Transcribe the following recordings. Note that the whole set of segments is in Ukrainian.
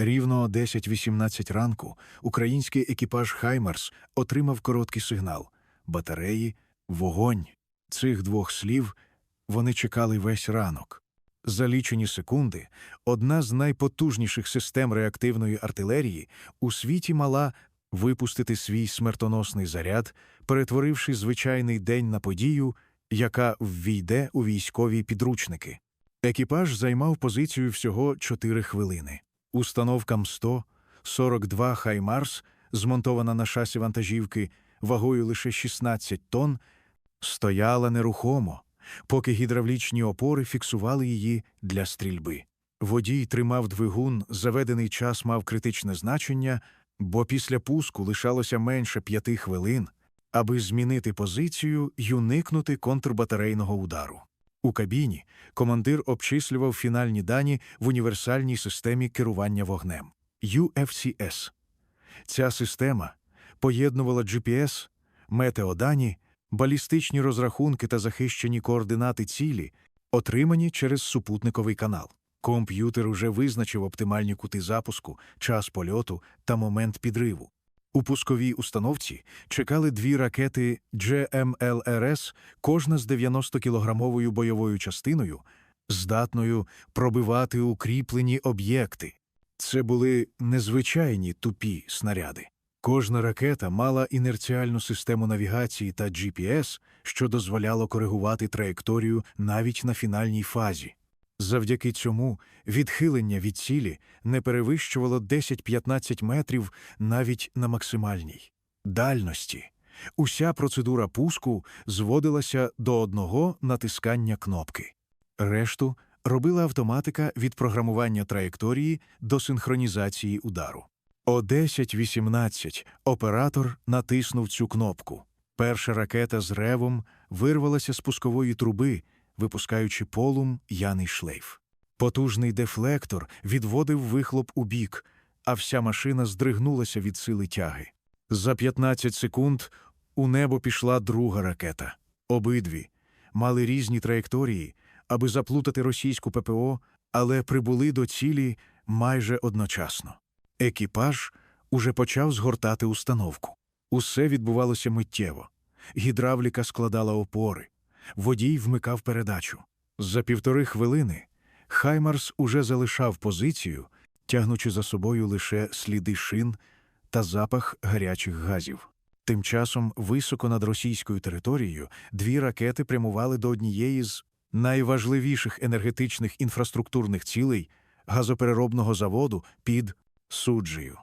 Рівно о 10.18 ранку український екіпаж Хаймерс отримав короткий сигнал батареї, вогонь. Цих двох слів вони чекали весь ранок. За лічені секунди одна з найпотужніших систем реактивної артилерії у світі мала випустити свій смертоносний заряд, перетворивши звичайний день на подію, яка ввійде у військові підручники. Екіпаж займав позицію всього 4 хвилини. Установка М100, 42 Хаймарс, змонтована на шасі вантажівки вагою лише 16 тонн, стояла нерухомо, поки гідравлічні опори фіксували її для стрільби. Водій тримав двигун, заведений час мав критичне значення, бо після пуску лишалося менше п'яти хвилин, аби змінити позицію й уникнути контрбатарейного удару. У кабіні командир обчислював фінальні дані в універсальній системі керування вогнем UFCS. Ця система поєднувала GPS, метеодані, балістичні розрахунки та захищені координати цілі, отримані через супутниковий канал. Комп'ютер уже визначив оптимальні кути запуску, час польоту та момент підриву. У пусковій установці чекали дві ракети GMLRS, кожна з 90-кілограмовою бойовою частиною, здатною пробивати укріплені об'єкти. Це були незвичайні тупі снаряди. Кожна ракета мала інерціальну систему навігації та GPS, що дозволяло коригувати траєкторію навіть на фінальній фазі. Завдяки цьому відхилення від цілі не перевищувало 10-15 метрів навіть на максимальній дальності. Уся процедура пуску зводилася до одного натискання кнопки. Решту робила автоматика від програмування траєкторії до синхронізації удару. О 10.18 оператор натиснув цю кнопку. Перша ракета з ревом вирвалася з пускової труби, випускаючи полум яний шлейф. Потужний дефлектор відводив вихлоп у бік, а вся машина здригнулася від сили тяги. За 15 секунд у небо пішла друга ракета. Обидві мали різні траєкторії, аби заплутати російську ППО, але прибули до цілі майже одночасно. Екіпаж уже почав згортати установку. Усе відбувалося миттєво. Гідравліка складала опори, водій вмикав передачу. За півтори хвилини Хаймарс уже залишав позицію, тягнучи за собою лише сліди шин та запах гарячих газів. Тим часом, високо над російською територією, дві ракети прямували до однієї з найважливіших енергетичних інфраструктурних цілей газопереробного заводу під суджею.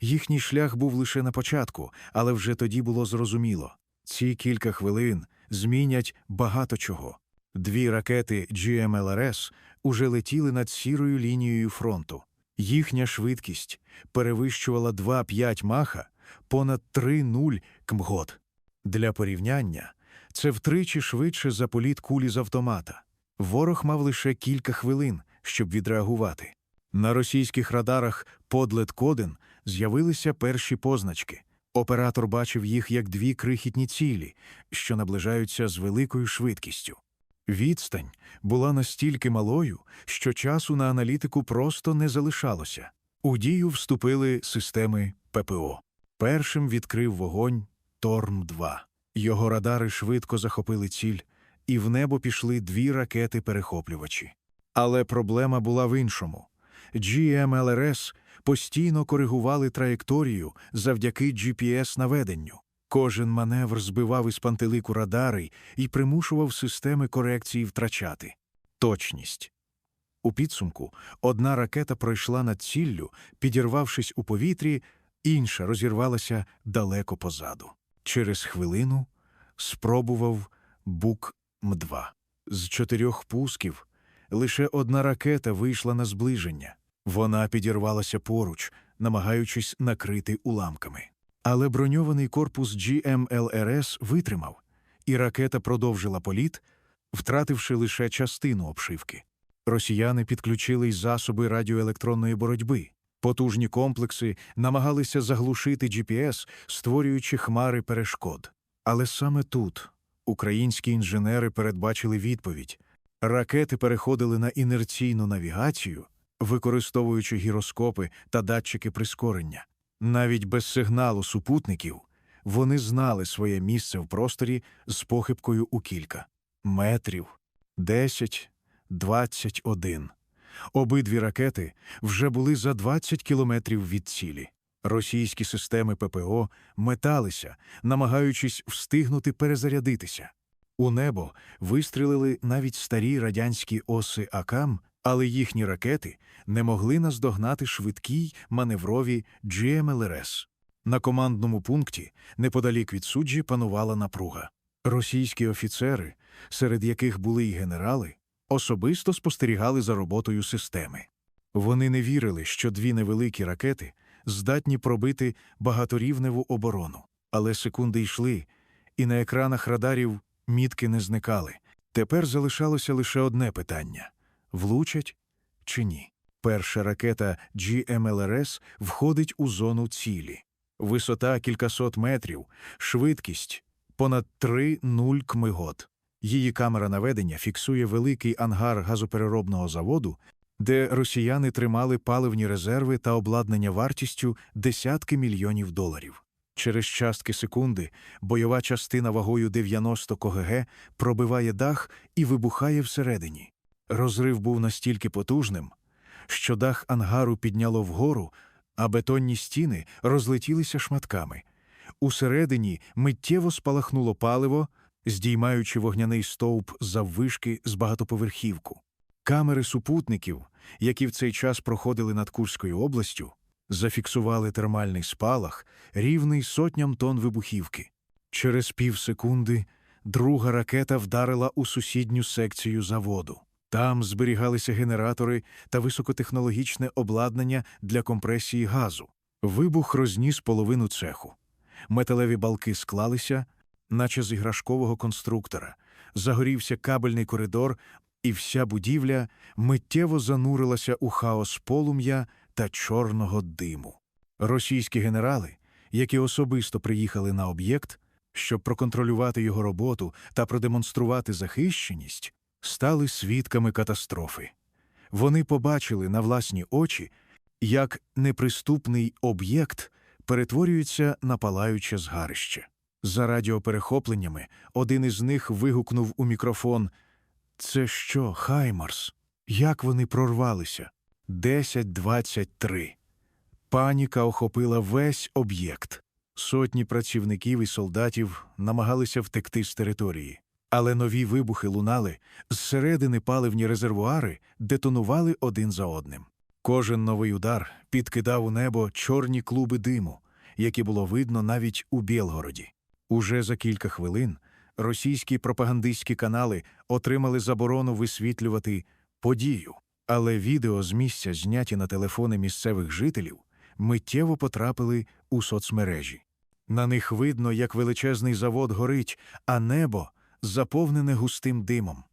Їхній шлях був лише на початку, але вже тоді було зрозуміло ці кілька хвилин змінять багато чого. Дві ракети GMLRS уже летіли над сірою лінією фронту. Їхня швидкість перевищувала 2-5 маха понад 3-0 кмгот. Для порівняння це втричі швидше за політ кулі з автомата. Ворог мав лише кілька хвилин, щоб відреагувати. На російських радарах подлет Коден з'явилися перші позначки. Оператор бачив їх як дві крихітні цілі, що наближаються з великою швидкістю. Відстань була настільки малою, що часу на аналітику просто не залишалося. У дію вступили системи ППО. Першим відкрив вогонь Торм-2. Його радари швидко захопили ціль, і в небо пішли дві ракети-перехоплювачі. Але проблема була в іншому. GMLRS постійно коригували траєкторію завдяки GPS-наведенню. Кожен маневр збивав із пантелику радари і примушував системи корекції втрачати точність. У підсумку одна ракета пройшла над ціллю, підірвавшись у повітрі, інша розірвалася далеко позаду. Через хвилину спробував бук М2. З чотирьох пусків лише одна ракета вийшла на зближення. Вона підірвалася поруч, намагаючись накрити уламками. Але броньований корпус GMLRS витримав, і ракета продовжила політ, втративши лише частину обшивки. Росіяни підключили й засоби радіоелектронної боротьби. Потужні комплекси намагалися заглушити GPS, створюючи хмари перешкод. Але саме тут українські інженери передбачили відповідь. Ракети переходили на інерційну навігацію, використовуючи гіроскопи та датчики прискорення. Навіть без сигналу супутників вони знали своє місце в просторі з похибкою у кілька метрів 10, 21. Обидві ракети вже були за 20 кілометрів від цілі. Російські системи ППО металися, намагаючись встигнути перезарядитися. У небо вистрілили навіть старі радянські оси АКАМ, але їхні ракети не могли наздогнати швидкій маневрові GMLRS. На командному пункті, неподалік від суджі, панувала напруга. Російські офіцери, серед яких були й генерали, особисто спостерігали за роботою системи. Вони не вірили, що дві невеликі ракети здатні пробити багаторівневу оборону. Але секунди йшли, і на екранах радарів мітки не зникали. Тепер залишалося лише одне питання влучать чи ні. Перша ракета GMLRS входить у зону цілі. Висота кількасот метрів, швидкість понад 3,0 кмигот. Її камера наведення фіксує великий ангар газопереробного заводу, де росіяни тримали паливні резерви та обладнання вартістю десятки мільйонів доларів. Через частки секунди бойова частина вагою 90 КГ пробиває дах і вибухає всередині. Розрив був настільки потужним, що дах ангару підняло вгору, а бетонні стіни розлетілися шматками. Усередині миттєво спалахнуло паливо, здіймаючи вогняний стовп заввишки з багатоповерхівку. Камери супутників, які в цей час проходили над Курською областю, зафіксували термальний спалах, рівний сотням тонн вибухівки. Через півсекунди друга ракета вдарила у сусідню секцію заводу. Там зберігалися генератори та високотехнологічне обладнання для компресії газу. Вибух розніс половину цеху. Металеві балки склалися, наче з іграшкового конструктора. Загорівся кабельний коридор, і вся будівля миттєво занурилася у хаос полум'я та чорного диму. Російські генерали, які особисто приїхали на об'єкт, щоб проконтролювати його роботу та продемонструвати захищеність, стали свідками катастрофи. Вони побачили на власні очі, як неприступний об'єкт перетворюється на палаюче згарище. За радіоперехопленнями один із них вигукнув у мікрофон Це що, Хаймарс? Як вони прорвалися? 10.23. Паніка охопила весь об'єкт. Сотні працівників і солдатів намагалися втекти з території. Але нові вибухи лунали, зсередини паливні резервуари детонували один за одним. Кожен новий удар підкидав у небо чорні клуби диму, які було видно навіть у Білгороді. Уже за кілька хвилин російські пропагандистські канали отримали заборону висвітлювати подію, але відео з місця, зняті на телефони місцевих жителів, миттєво потрапили у соцмережі. На них видно, як величезний завод горить, а небо заповнене густим димом.